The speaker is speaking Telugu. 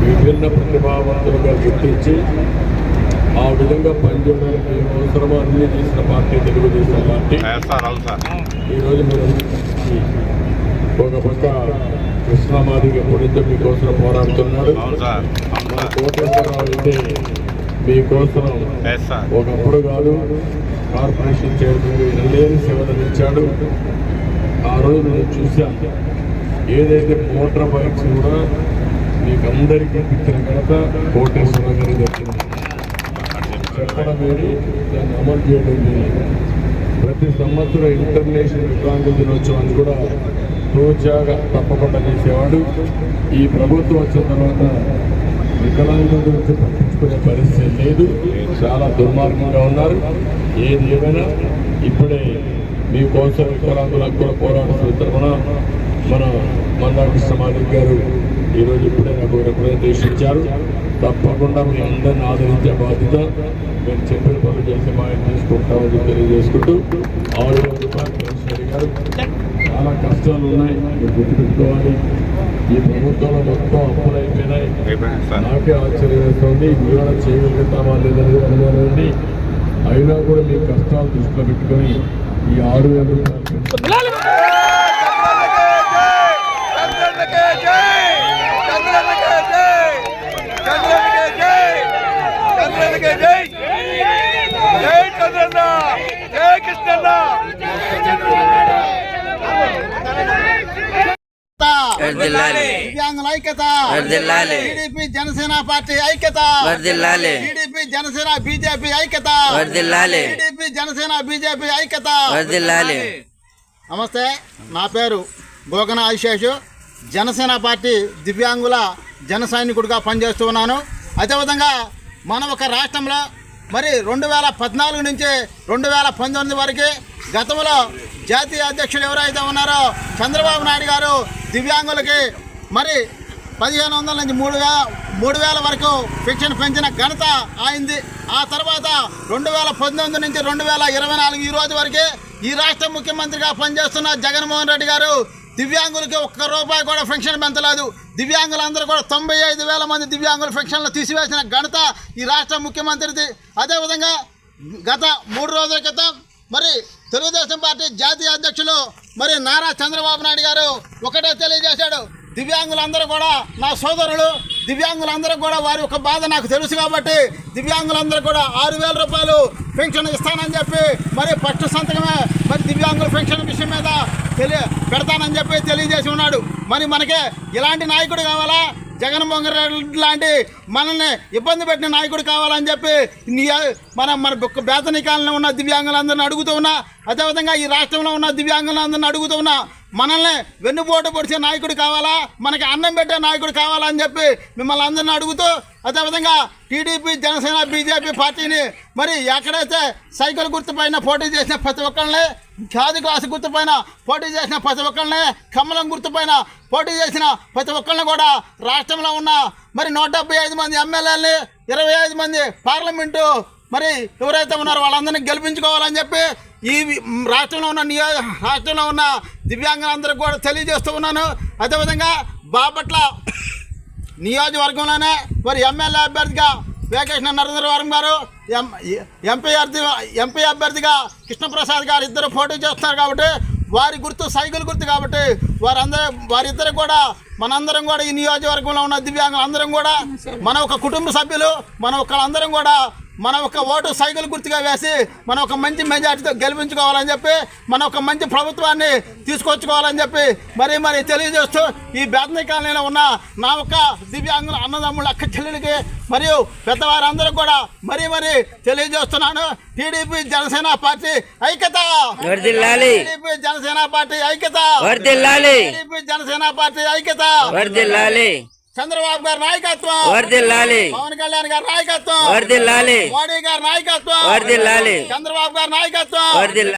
విభిన్న ప్రతిభావంతులుగా గుర్తించి ఆ విధంగా పనిచేయడానికి అవసరమో అన్ని చేసిన పార్టీ తెలుగుదేశం పార్టీ. ఈరోజు మీరు ఒక పక్క కృష్ణమాదిగ ఎప్పుడైతే మీకోసం పోరాడుతున్నాడు మన కోటేశ్వరరావు అయితే మీకోసం ఒకప్పుడు కాదు కార్పొరేషన్ చైర్మన్ ఎనలేని సేవలు ఇచ్చాడు ఆ రోజు నేను చూశాను. ఏదైతే మోటార్ బైక్స్ కూడా మీకు అందరికీ ఇచ్చిన ఘనత కోటేశ్వర గారి దక్కింది చెప్పడం వేరు దాన్ని అమలు చేయడం వేరు. ప్రతి సంవత్సరం ఇంటర్నేషనల్ వికలాంగుల దినోత్సవాన్ని కూడా రోజాగా తప్పకుండా చేసేవాడు. ఈ ప్రభుత్వం వచ్చిన తర్వాత వికలాంగుల గురించి పట్టించుకునే పరిస్థితి లేదు. చాలా దుర్మార్గంగా ఉన్నారు. ఏది ఏమైనా ఇప్పుడే మీకోసం వికలాంగులకు కూడా పోరాడుతున్న తరఫున మన మల్లాడు మాదిక్ గారు ఈరోజు ఇప్పుడే నాకు రిప్రజెంటేషన్ ఇచ్చారు తప్పకుండా మీ అందరిని ఆదరించే బాధ్యత మేము చెప్పిన పనులు చేసి మా ఆయన తీసుకుంటామని తెలియజేసుకుంటూ ఆరు వేల చాలా కష్టాలు ఉన్నాయి. మీరు గుర్తుపెట్టుకోవాలి. ఈ ప్రభుత్వంలో మొత్తం అప్పులు అయిపోయినాయి. నాకే ఆశ్చర్యం వేస్తుంది చేయగలుగుతామా లేదనేది అనుమానం ఉంది అయినా కూడా మీ కష్టాలు దృష్టిలో పెట్టుకొని ఈ ఆరు వేల రూపాయలు కృష్ణన్న! వర్ధిల్లాలి దివ్యాంగుల ఐక్యత. టీడీపీ జనసేన పార్టీ ఐక్యత. టీడీపీ జనసేన బీజేపీ ఐక్యత. టీడీపీ జనసేన బీజేపీ ఐక్యత. నమస్తే నా పేరు గోగన ఆశేషు జనసేన పార్టీ దివ్యాంగుల జన సైనికుడిగా పనిచేస్తూ ఉన్నాను. అదేవిధంగా మన ఒక రాష్ట్రంలో మరి రెండు వేల పద్నాలుగు నుంచి రెండు వేల పంతొమ్మిది వరకు గతంలో జాతీయ అధ్యక్షుడు ఎవరైతే ఉన్నారో చంద్రబాబు నాయుడు గారు దివ్యాంగులకి మరి పదిహేను వందల నుంచి మూడు వే మూడు వేల వరకు పెన్షన్ పెంచిన ఘనత ఆయింది ఆ తర్వాత రెండు వేల పంతొమ్మిది నుంచి రెండు వేల ఇరవై నాలుగు ఈ రోజు వరకే ఈ రాష్ట్ర ముఖ్యమంత్రిగా పనిచేస్తున్న జగన్మోహన్ రెడ్డి గారు దివ్యాంగులకి ఒక్క రూపాయి కూడా పెన్షన్ పెంచలేదు. దివ్యాంగులందరూ కూడా తొంభై ఐదు వేల మంది దివ్యాంగుల పెన్షన్లు తీసివేసిన ఘనత ఈ రాష్ట్ర ముఖ్యమంత్రిది. అదేవిధంగా గత మూడు రోజుల క్రితం మరి తెలుగుదేశం పార్టీ జాతీయ అధ్యక్షులు మరి నారా చంద్రబాబు నాయుడు గారు ఒకటే తెలియజేశాడు. దివ్యాంగులందరూ కూడా నా సోదరులు దివ్యాంగులందరూ కూడా వారి యొక్క బాధ నాకు తెలుసు కాబట్టి దివ్యాంగులందరూ కూడా ఆరు వేల రూపాయలు పెన్షన్ ఇస్తానని చెప్పి మరి ఫస్ట్ సంతకమే మరి దివ్యాంగుల పెన్షన్ విషయం మీద తెలియ పెడతానని చెప్పి తెలియజేసి ఉన్నాడు. మరి మనకే ఇలాంటి నాయకుడు కావాలా? జగన్మోహన్ రెడ్డి లాంటి మనల్ని ఇబ్బంది పెట్టిన నాయకుడు కావాలని చెప్పి నీ- మన మన బేతనికాలంలో ఉన్న దివ్యాంగులందరిని అడుగుతూ ఉన్నా అదేవిధంగా ఈ రాష్ట్రంలో ఉన్న దివ్యాంగులందరిని అడుగుతూ ఉన్నా మనల్ని వెన్నుపోటు పొడిచే నాయకుడు కావాలా? మనకి అన్నం పెట్టే నాయకుడు కావాలా అని చెప్పి మిమ్మల్ని అందరిని అడుగుతూ అదేవిధంగా టీడీపీ జనసేన బీజేపీ పార్టీని మరి ఎక్కడైతే సైకిల్ గుర్తుపైన పోటీ చేసిన ప్రతి ఒక్కరిని ఖాది గ్లాసు గుర్తుపైన పోటీ చేసిన ప్రతి ఒక్కరిని కమలం గుర్తుపైన పోటీ చేసిన ప్రతి ఒక్కరిని కూడా రాష్ట్రంలో ఉన్న మరి నూట ఐదు మంది ఎమ్మెల్యేలని ఇరవై ఐదు మంది పార్లమెంటు మరి ఎవరైతే ఉన్నారో వాళ్ళందరినీ గెలిపించుకోవాలని చెప్పి ఈ రాష్ట్రంలో ఉన్న నియో రాష్ట్రంలో ఉన్న దివ్యాంగులందరికీ కూడా తెలియజేస్తూ ఉన్నాను. అదేవిధంగా బాపట్ల నియోజకవర్గంలోనే మరి ఎమ్మెల్యే అభ్యర్థిగా వేకేశ్వర నరేంద్రవరం గారు ఎం ఎంపీ అభ్యర్థి ఎంపీ అభ్యర్థిగా కృష్ణప్రసాద్ గారు ఇద్దరు పోటీ చేస్తున్నారు కాబట్టి వారి గుర్తు సైకిల్ గుర్తు కాబట్టి వారందరూ వారిద్దరు కూడా మనందరం కూడా ఈ నియోజకవర్గంలో ఉన్న దివ్యాంగులు అందరం కూడా మన ఒక కుటుంబ సభ్యులు మన ఒక్కళ్ళందరం కూడా మన ఒక ఓటు సైకిల్ గుర్తుగా వేసి మన ఒక మంచి మెజార్టీతో గెలిపించుకోవాలని చెప్పి మన ఒక మంచి ప్రభుత్వాన్ని తీసుకొచ్చుకోవాలని చెప్పి మరి మరి తెలియజేస్తూ ఈ బేతనీ కాలనీలో ఉన్న నా ఒక్క దివ్యాంగుల అన్నదమ్ముల అక్క చెల్లెలకి మరియు పెద్దవారందరూ కూడా మరీ మరి తెలియజేస్తున్నాను. టీడీపీ జనసేన పార్టీ ఐక్యత! టీడీపీ జనసేన పార్టీ ఐక్యత! వర్ధిల్లాలి జనసేన పార్టీ ఐక్యత. వర్ధిల్లాలి చంద్రబాబు గారి నాయకత్వం. వర్ధిల్లాలి పవన్ కళ్యాణ్ గారి నాయకత్వం. వర్ధిల్లాలి మోడీ గారి నాయకత్వం. వర్ధిల్లాలి చంద్రబాబు గారి నాయకత్వం. వర్ధిల్లాలి